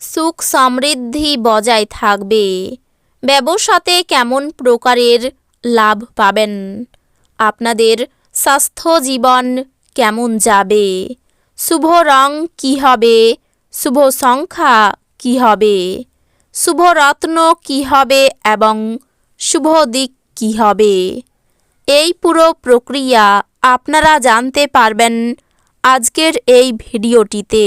সুখ সমৃদ্ধি বজায় থাকবে। ব্যবসাতে কেমন প্রকারের লাভ পাবেন? আপনাদের স্বাস্থ্য জীবন কেমন যাবে? শুভ রং কী হবে? শুভ সংখ্যা কী হবে? শুভ রত্ন কী হবে এবং শুভ দিক কী হবে? এই পুরো প্রক্রিয়া আপনারা জানতে পারবেন আজকের এই ভিডিওটিতে।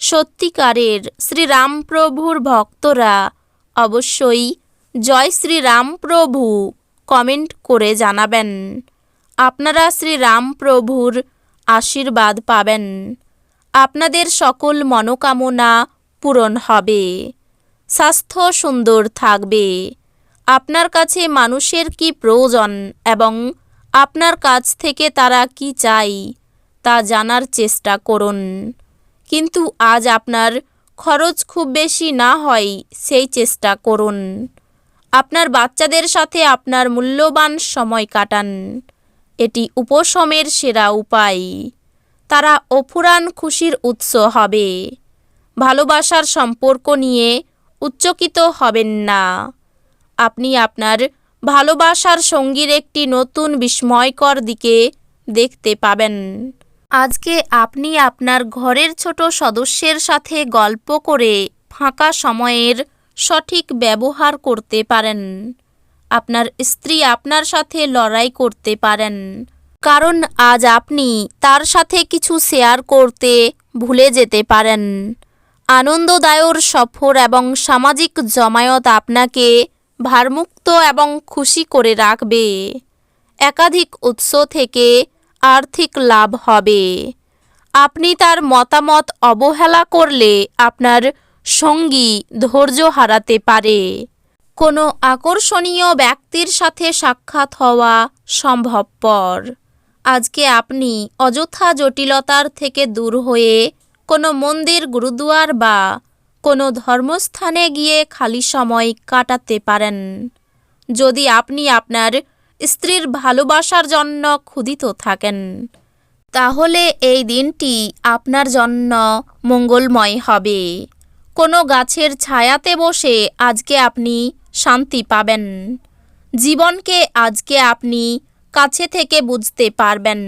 সত্যিকারের শ্রীরামপ্রভুর ভক্তরা অবশ্যই জয় শ্রীরামপ্রভু কমেন্ট করে জানাবেন। আপনারা শ্রীরামপ্রভুর আশীর্বাদ পাবেন। আপনাদের সকল মনোকামনা পূরণ হবে। স্বাস্থ্য সুন্দর থাকবে। আপনার কাছে মানুষের কি প্রয়োজন এবং আপনার কাছ থেকে তারা কি চাই তা জানার চেষ্টা করুন। কিন্তু আজ আপনার খরচ খুব বেশি না হয় সেই চেষ্টা করুন। আপনার বাচ্চাদের সাথে আপনার মূল্যবান সময় কাটান। এটি উপশমের সেরা উপায়। তারা অফুরান খুশির উৎস হবে। ভালোবাসার সম্পর্ক নিয়ে উচ্চকিত হবেন না। আপনি আপনার ভালোবাসার সঙ্গীর একটি নতুন বিস্ময়কর দিকে দেখতে পাবেন। আজকে আপনি আপনার ঘরের ছোট সদস্যের সাথে গল্প করে ফাঁকা সময়ের সঠিক ব্যবহার করতে পারেন। আপনার স্ত্রী আপনার সাথে লড়াই করতে পারেন। কারণ আজ আপনি তার সাথে কিছু শেয়ার করতে ভুলে যেতে পারেন। আনন্দদায়র সফর এবং সামাজিক জমায়েত আপনাকে ভারমুক্ত এবং খুশি করে রাখবে। একাধিক উৎস থেকে আর্থিক লাভ হবে। আপনি তার মতামত অবহেলা করলে আপনার সঙ্গী ধৈর্য হারাতে পারে। কোনো আকর্ষণীয় ব্যক্তির সাথে সাক্ষাৎ হওয়া সম্ভবপর। আজকে আপনি অযথা জটিলতার থেকে দূর হয়ে কোনো মন্দির, গুরুদুয়ার বা কোনো ধর্মস্থানে গিয়ে খালি সময় কাটাতে পারেন। যদি আপনি আপনার স্ত্রীর ভালোবাসার জন্য ক্ষুদিত থাকেন। তাহলে এই দিনটি আপনার জন্য মঙ্গলময় হবে। কোনো গাছের ছায়াতে বসে আজকে আপনি শান্তি পাবেন। জীবনকে আজকে আপনি কাছে থেকে বুঝতে পারবেন।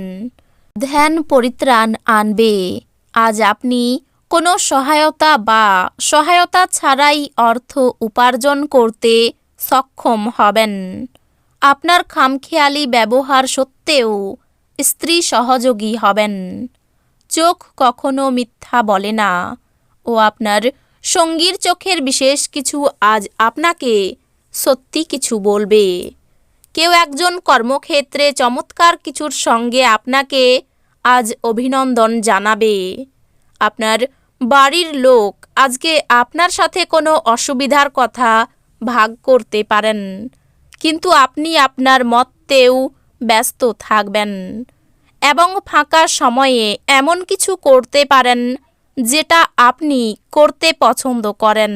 ধ্যান পরিত্রাণ আনবে। আজ আপনি কোনো সহায়তা বা সহায়তা ছাড়াই অর্থ উপার্জন করতে সক্ষম হবেন। আপনার খামখেয়ালি ব্যবহার সত্ত্বেও স্ত্রী সহযোগী হবেন। চোখ কখনো মিথ্যা বলে না। ও আপনার সঙ্গীর চোখের বিশেষ কিছু আজ আপনাকে সত্যি কিছু বলবে। কেউ একজন কর্মক্ষেত্রে চমৎকার কিছুর সঙ্গে আপনাকে আজ অভিনন্দন জানাবে। আপনার বাড়ির লোক আজকে আপনার সাথে কোনো অসুবিধার কথা ভাগ করতে পারেন। কিন্তু আপনি আপনার মতেও ব্যস্ত থাকবেন এবং ফাঁকা সময়ে এমন কিছু করতে পারেন যেটা আপনি করতে পছন্দ করেন।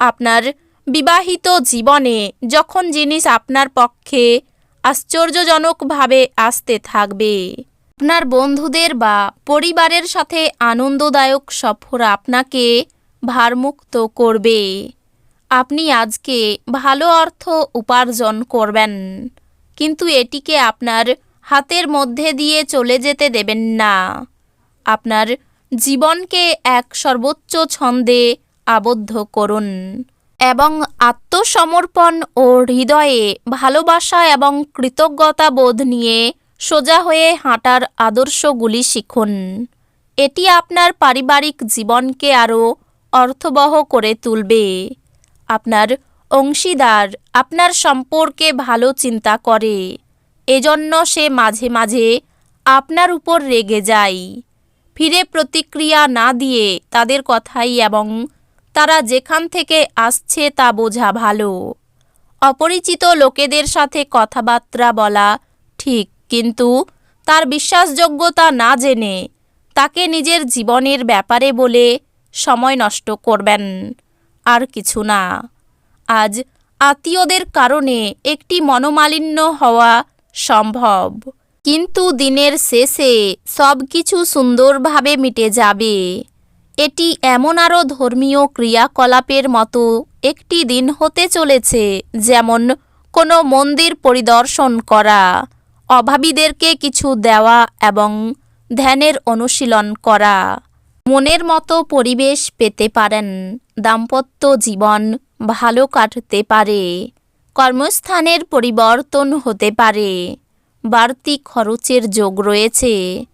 আপনার বিবাহিত জীবনে যখন জিনিস আপনার পক্ষে আশ্চর্যজনকভাবে আসতে থাকবে, আপনার বন্ধুদের বা পরিবারের সাথে আনন্দদায়ক সফর আপনাকে ভারমুক্ত করবে। আপনি আজকে ভালো অর্থ উপার্জন করবেন, কিন্তু এটিকে আপনার হাতের মধ্যে দিয়ে চলে যেতে দেবেন না। আপনার জীবনকে এক সর্বোচ্চ ছন্দে আবদ্ধ করুন এবং আত্মসমর্পণ ও হৃদয়ে ভালোবাসা এবং কৃতজ্ঞতা বোধ নিয়ে সোজা হয়ে হাঁটার আদর্শগুলি শিখুন। এটি আপনার পারিবারিক জীবনকে আরও অর্থবহ করে তুলবে। আপনার অংশীদার আপনার সম্পর্কে ভালো চিন্তা করে। এজন্য সে মাঝে মাঝে আপনার উপর রেগে যায়। ফিরে প্রতিক্রিয়া না দিয়ে তাদের কথাই এবং তারা যেখান থেকে আসছে তা বোঝা ভালো। অপরিচিত লোকেদের সাথে কথাবার্তা বলা ঠিক, কিন্তু তার বিশ্বাসযোগ্যতা না জেনে তাকে নিজের জীবনের ব্যাপারে বলে সময় নষ্ট করবেন। আর কিছু না। আজ আত্মীয়দের কারণে একটি মনোমালিন্য হওয়া সম্ভব। কিন্তু দিনের শেষে সব কিছু সুন্দরভাবে মিটে যাবে। এটি এমন আরও ধর্মীয় ক্রিয়াকলাপের মতো একটি দিন হতে চলেছে, যেমন কোনো মন্দির পরিদর্শন করা, অভাবীদেরকে কিছু দেওয়া এবং ধ্যানের অনুশীলন করা। মনের মতো পরিবেশ পেতে পারেন। দাম্পত্য জীবন ভালো কাটতে পারে। কর্মস্থানের পরিবর্তন হতে পারে। বাড়তি খরচের যোগ রয়েছে।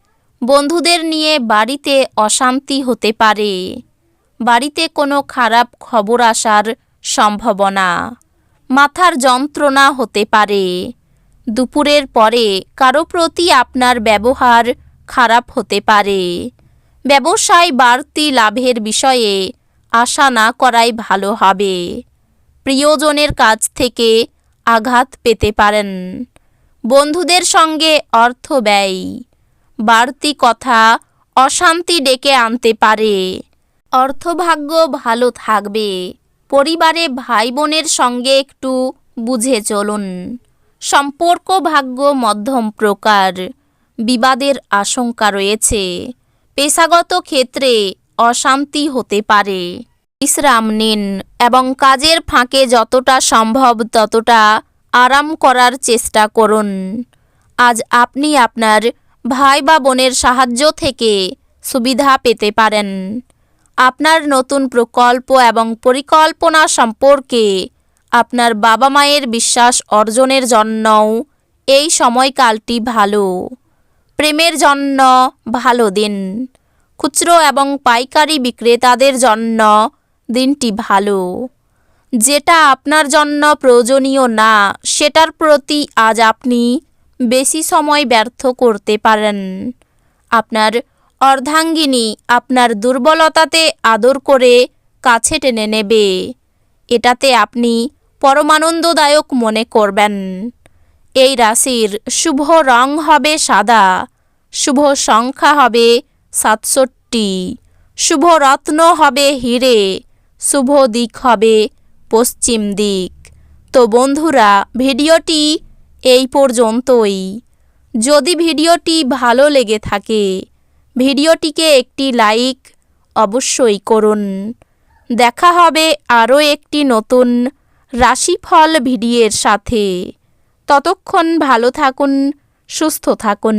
বন্ধুদের নিয়ে বাড়িতে অশান্তি হতে পারে। বাড়িতে কোনো খারাপ খবর আসার সম্ভাবনা। মাথার যন্ত্রণা হতে পারে। দুপুরের পরে কারও প্রতি আপনার ব্যবহার খারাপ হতে পারে। ব্যবসায় বাড়তি লাভের বিষয়ে আশা না করাই ভালো হবে। প্রিয়জনের কাছ থেকে আঘাত পেতে পারেন। বন্ধুদের সঙ্গে অর্থ ব্যয়। বাড়তি কথা অশান্তি ডেকে আনতে পারে। অর্থভাগ্য ভালো থাকবে। পরিবারে ভাই বোনের সঙ্গে একটু বুঝে চলুন। সম্পর্ক ভাগ্য মধ্যম প্রকার। বিবাদের আশঙ্কা রয়েছে। পেশাগত ক্ষেত্রে অশান্তি হতে পারে। বিশ্রাম নিন এবং কাজের ফাঁকে যতটা সম্ভব ততটা আরাম করার চেষ্টা করুন। আজ আপনি আপনার ভাই বা বোনের সাহায্য থেকে সুবিধা পেতে পারেন। আপনার নতুন প্রকল্প এবং পরিকল্পনা সম্পর্কে আপনার বাবা মায়ের বিশ্বাস অর্জনের জন্যও এই সময়কালটি ভালো। প্রেমের জন্য ভালো দিন। খুচরো এবং পাইকারি বিক্রেতাদের জন্য দিনটি ভালো। যেটা আপনার জন্য প্রয়োজনীয় না, সেটার প্রতি আজ আপনি বেশি সময় ব্যর্থ করতে পারেন। আপনার অর্ধাঙ্গিনী আপনার দুর্বলতাতে আদর করে কাছে টেনে নেবে। এটাতে আপনি পরমানন্দদায়ক মনে করবেন। এই রাশির শুভ রং হবে সাদা, শুভ সংখ্যা হবে সাতষট্টি। শুভ রত্ন হবে হিরে, শুভ দিক হবে পশ্চিম দিক। তো বন্ধুরা, ভিডিওটি এই পর্যন্তই। যদি ভিডিওটি ভালো লেগে থাকে, ভিডিওটিকে একটি লাইক অবশ্যই করুন। দেখা হবে আরও একটি নতুন রাশিফল ভিডিওর সাথে। ততক্ষণ ভালো থাকুন, সুস্থ থাকুন।